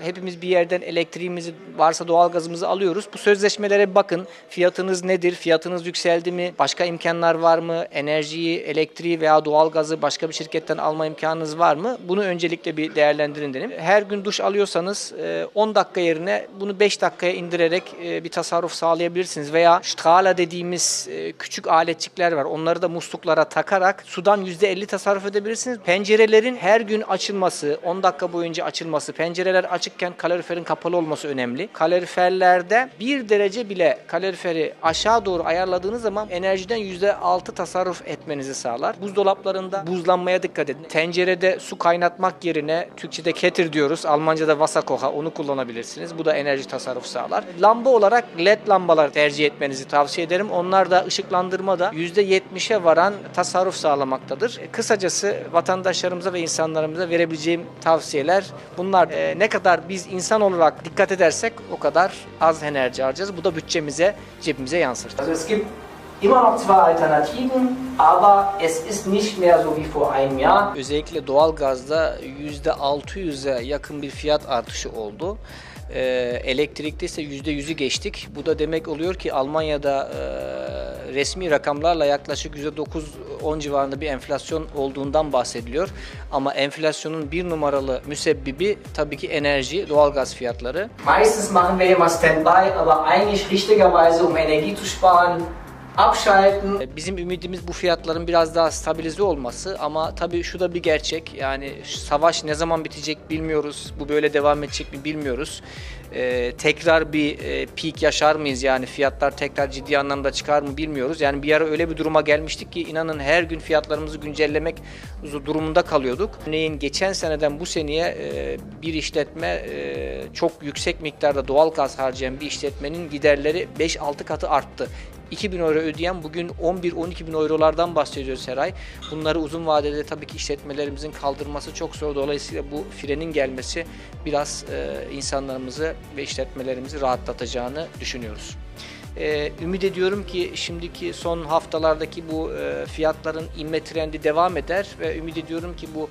Hepimiz bir yerden elektriğimizi varsa doğalgazımızı alıyoruz. Bu sözleşmelere bakın. Fiyatınız nedir? Fiyatınız yükseldi mi? Başka imkanlar var mı? Enerjiyi, elektriği veya doğalgazı başka bir şirketten alma imkanınız var mı? Bunu öncelikle bir değerlendirin dedim. Her gün duş alıyorsanız e, 10 dakika yerine bunu 5 dakikaya indirerek e, bir tasarruf sağlayabilirsiniz. Veya Strahler dediğimiz e, küçük aletçikler var. Onları da musluklara takarak sudan %50 tasarruf edebilirsiniz. Pencerelerin her gün açılması, 10 dakika boyunca açılması, pencereler açıkken kaloriferin kapalı olması önemli. Kaloriferlerde 1 derece bile kaloriferi aşağı doğru ayarladığınız zaman enerjiden %6 tasarruf etmenizi sağlar. Buzdolaplarında buzlanmaya dikkat edin. Tencerede su kaynatmak yerine Türkçe'de ketir diyoruz. Almanca'da Wasserkocher onu kullanabilirsiniz. Bu da enerji tasarrufu sağlar. Lamba olarak led lambalar tercih etmenizi tavsiye ederim. Onlar da ışıklandırmada %70'e varan tasarruf sağlamaktadır. E, Kısacası vatandaşlarımıza ve insanlarımıza verebileceğim tavsiyeler bunlar. E, ne kadar biz insan olarak dikkat edersek o kadar az enerji harcarız. Bu da bütçemize, cebimize yansır. Gibt immer noch zwei Alternativen, aber es ist nicht mehr so wie vor einem Jahr. Özellikle doğalgazda %600'e yakın bir fiyat artışı oldu. Ee, elektrikte ise %100'ü geçtik. Bu da demek oluyor ki Almanya'da e, resmi rakamlarla yaklaşık %9-10 civarında bir enflasyon olduğundan bahsediliyor. Ama enflasyonun bir numaralı müsebbibi tabii ki enerji, doğalgaz fiyatları. Meistens machen wir immer Standby, aber eigentlich richtigerweise um Energie zu sparen. Bizim ümidimiz bu fiyatların biraz daha stabilize olması ama tabii şu da bir gerçek. Yani savaş ne zaman bitecek bilmiyoruz. Bu böyle devam edecek mi bilmiyoruz. Ee, tekrar bir e, peak yaşar mıyız yani fiyatlar tekrar ciddi anlamda çıkar mı bilmiyoruz. Yani bir ara öyle bir duruma gelmiştik ki inanın her gün fiyatlarımızı güncellemek durumunda kalıyorduk. Örneğin geçen seneden bu seneye e, bir işletme e, çok yüksek miktarda doğal gaz harcayan bir işletmenin giderleri 5-6 katı arttı. 2000 euro ödeyen bugün 11-12 bin eurolardan bahsediyoruz her ay. Bunları uzun vadede tabii ki işletmelerimizin kaldırması çok zor. Dolayısıyla bu frenin gelmesi biraz e, insanlarımızı ve işletmelerimizi rahatlatacağını düşünüyoruz. E, ümit ediyorum ki şimdiki son haftalardaki bu e, fiyatların inme trendi devam eder ve ümit ediyorum ki bu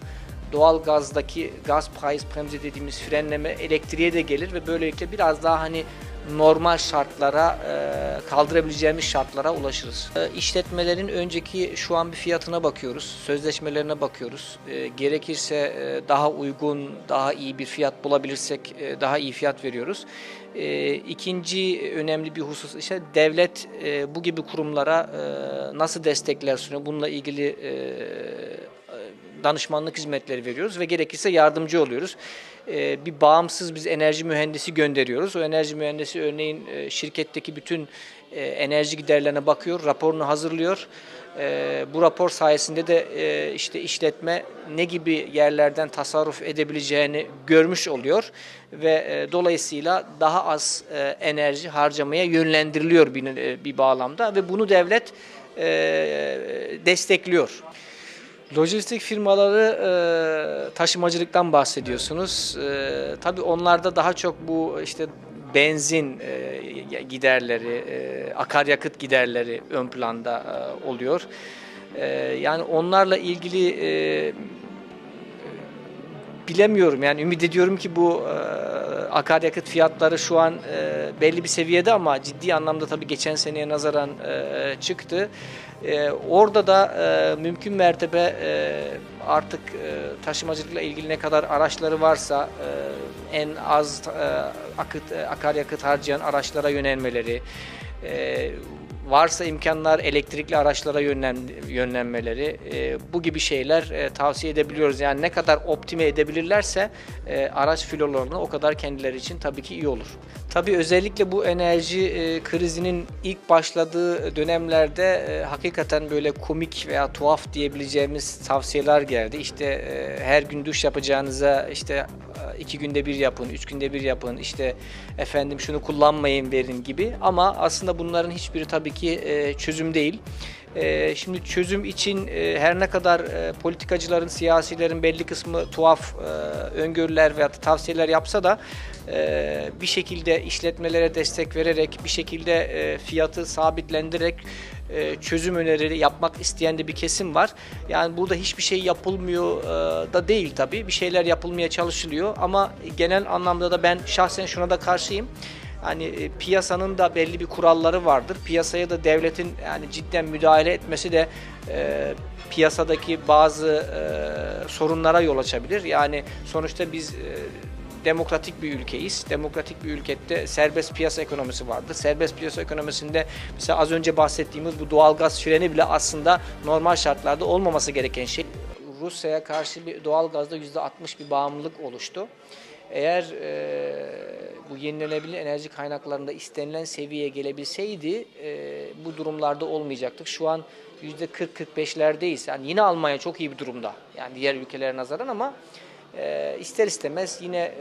doğal gazdaki gaz price bremse dediğimiz frenleme elektriğe de gelir ve böylelikle biraz daha hani normal şartlara e, kaldırabileceğimiz şartlara ulaşırız. E, işletmelerin önceki şu an bir fiyatına bakıyoruz, sözleşmelerine bakıyoruz. E, gerekirse daha uygun, daha iyi bir fiyat bulabilirsek daha iyi fiyat veriyoruz. İkinci önemli bir husus ise devlet bu gibi kurumlara nasıl destekler sunuyor? Bununla ilgili danışmanlık hizmetleri veriyoruz ve gerekirse yardımcı oluyoruz. Ee, bir bağımsız biz enerji mühendisi gönderiyoruz. O enerji mühendisi örneğin e, şirketteki bütün e, enerji giderlerine bakıyor, raporunu hazırlıyor. E, Bu rapor sayesinde de e, işte işletme ne gibi yerlerden tasarruf edebileceğini görmüş oluyor ve dolayısıyla daha az enerji harcamaya yönlendiriliyor bir, bağlamda ve bunu devlet destekliyor. Lojistik firmaları e, taşımacılıktan bahsediyorsunuz. E, tabii onlarda daha çok bu işte benzin e, giderleri, e, akaryakıt giderleri ön planda e, oluyor. E, yani onlarla ilgili e, bilemiyorum yani ümit ediyorum ki bu e, akaryakıt fiyatları şu an e, belli bir seviyede ama ciddi anlamda tabii geçen seneye nazaran e, çıktı. E, orada da e, mümkün mertebe e, artık e, taşımacılıkla ilgili ne kadar araçları varsa e, en az e, akıt e, akaryakıt harcayan araçlara yönelmeleri, e, varsa imkanlar elektrikli araçlara yönlen, yönlenmeleri e, bu gibi şeyler e, tavsiye edebiliyoruz. Yani ne kadar optime edebilirlerse e, araç filolarını o kadar kendileri için tabii ki iyi olur. Tabii özellikle bu enerji e, krizinin ilk başladığı dönemlerde e, hakikaten böyle komik veya tuhaf diyebileceğimiz tavsiyeler geldi. İşte e, her gün duş yapacağınıza işte e, iki günde bir yapın, üç günde bir yapın, işte efendim şunu kullanmayın verin gibi. Ama aslında bunların hiçbiri tabii ki e, çözüm değil. E, şimdi çözüm için e, her ne kadar e, politikacıların, siyasilerin belli kısmı tuhaf e, öngörüler veya tavsiyeler yapsa da bir şekilde işletmelere destek vererek, bir şekilde fiyatı sabitlendirerek çözüm önerileri yapmak isteyen de bir kesim var. Yani burada hiçbir şey yapılmıyor da değil tabii. Bir şeyler yapılmaya çalışılıyor ama genel anlamda da ben şahsen şuna da karşıyım. Hani e, piyasanın da belli bir kuralları vardır. Piyasaya da devletin yani cidden müdahale etmesi de e, piyasadaki bazı e, sorunlara yol açabilir. Yani sonuçta biz e, demokratik bir ülkeyiz. Demokratik bir ülkede serbest piyasa ekonomisi vardır. Serbest piyasa ekonomisinde mesela az önce bahsettiğimiz bu doğal gaz freni bile aslında normal şartlarda olmaması gereken şey. Rusya'ya karşı bir doğal gazda %60 bir bağımlılık oluştu. Eğer e, bu yenilenebilir enerji kaynaklarında istenilen seviyeye gelebilseydi e, bu durumlarda olmayacaktık. Şu an %40-45'lerdeyiz. Yani yine Almanya çok iyi bir durumda. Yani diğer ülkelere nazaran ama e, ister istemez yine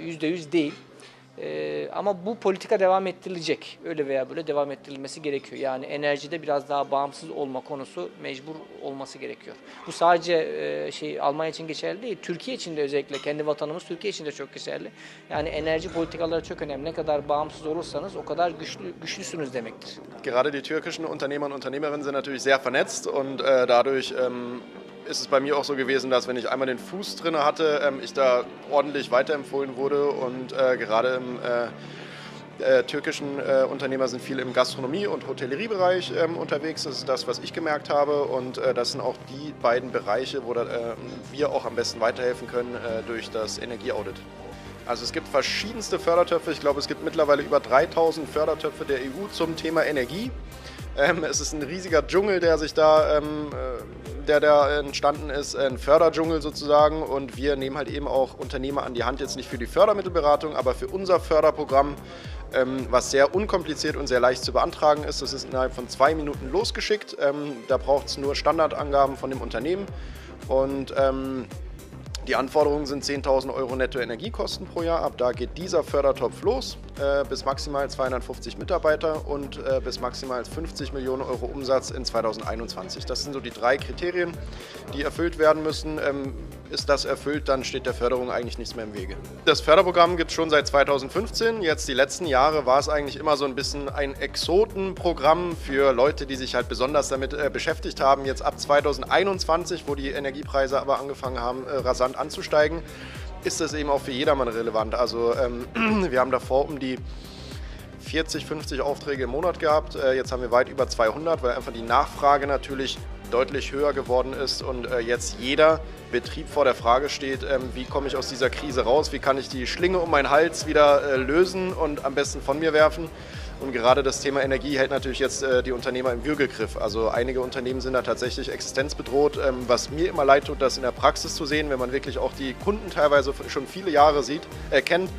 yüzde yüz değil. E, ama bu politika devam ettirilecek. Öyle veya böyle devam ettirilmesi gerekiyor. Yani enerjide biraz daha bağımsız olma konusu mecbur olması gerekiyor. Bu sadece e, şey Almanya için geçerli değil. Türkiye için de özellikle kendi vatanımız Türkiye için de çok geçerli. Yani enerji politikaları çok önemli. Ne kadar bağımsız olursanız o kadar güçlü güçlüsünüz demektir. Gerade die türkischen Unternehmer und Unternehmerinnen sind natürlich sehr vernetzt und äh, dadurch ähm, ist es bei mir auch so gewesen, dass wenn ich einmal den Fuß drin hatte, ähm, ich da ordentlich weiterempfohlen wurde und äh, gerade im äh, äh, türkischen äh, Unternehmer sind viel im Gastronomie- und Hotelleriebereich ähm, unterwegs. Das ist das, was ich gemerkt habe. Und äh, das sind auch die beiden Bereiche, wo da, äh, wir auch am besten weiterhelfen können äh, durch das Energieaudit. Also es gibt verschiedenste Fördertöpfe. Ich glaube, es gibt mittlerweile über 3000 Fördertöpfe der EU zum Thema Energie. Ähm, es ist ein riesiger Dschungel, der sich da, ähm, äh, der da entstanden ist, ein Förderdschungel sozusagen. Und wir nehmen halt eben auch Unternehmer an die Hand, jetzt nicht für die Fördermittelberatung, aber für unser Förderprogramm, ähm, was sehr unkompliziert und sehr leicht zu beantragen ist. Das ist innerhalb von zwei Minuten losgeschickt. Ähm, da braucht es nur Standardangaben von dem Unternehmen. Und ähm, die Anforderungen sind 10.000 Euro netto Energiekosten pro Jahr. Ab da geht dieser Fördertopf los, äh, bis maximal 250 Mitarbeiter und äh, bis maximal 50 Millionen Euro Umsatz in 2021. Das sind so die drei Kriterien, die erfüllt werden müssen. Ähm, ist das erfüllt, dann steht der Förderung eigentlich nichts mehr im Wege. Das Förderprogramm gibt es schon seit 2015. Jetzt die letzten Jahre war es eigentlich immer so ein bisschen ein Exotenprogramm für Leute, die sich halt besonders damit äh, beschäftigt haben. Jetzt ab 2021, wo die Energiepreise aber angefangen haben, äh, rasant anzusteigen, ist das eben auch für jedermann relevant. Also ähm, wir haben davor um die 40, 50 Aufträge im Monat gehabt. Äh, jetzt haben wir weit über 200, weil einfach die Nachfrage natürlich deutlich höher geworden ist und äh, jetzt jeder Betrieb vor der Frage steht, ähm, wie komme ich aus dieser Krise raus, wie kann ich die Schlinge um meinen Hals wieder äh, lösen und am besten von mir werfen. Und gerade das Thema Energie hält natürlich jetzt äh, die Unternehmer im Würgegriff. Also einige Unternehmen sind da tatsächlich existenzbedroht, ähm, was mir immer leid tut, das in der Praxis zu sehen, wenn man wirklich auch die Kunden teilweise schon viele Jahre sieht, äh, kennt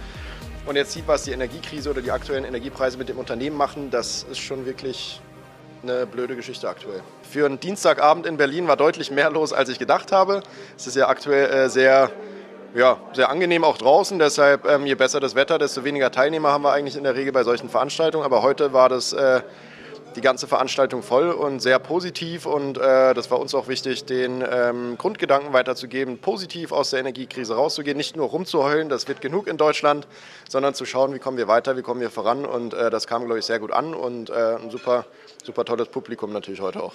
und jetzt sieht, was die Energiekrise oder die aktuellen Energiepreise mit dem Unternehmen machen, das ist schon wirklich eine blöde Geschichte aktuell. Für einen Dienstagabend in Berlin war deutlich mehr los, als ich gedacht habe. Es ist ja aktuell äh, sehr, ja, sehr angenehm auch draußen. Deshalb, ähm, je besser das Wetter, desto weniger Teilnehmer haben wir eigentlich in der Regel bei solchen Veranstaltungen. Aber heute war das äh, die ganze Veranstaltung voll und sehr positiv. Und äh, das war uns auch wichtig, den ähm, Grundgedanken weiterzugeben, positiv aus der Energiekrise rauszugehen, nicht nur rumzuheulen, das wird genug in Deutschland, sondern zu schauen, wie kommen wir weiter, wie kommen wir voran. Und äh, das kam, glaube ich, sehr gut an und äh, ein super, super tolles Publikum natürlich heute auch.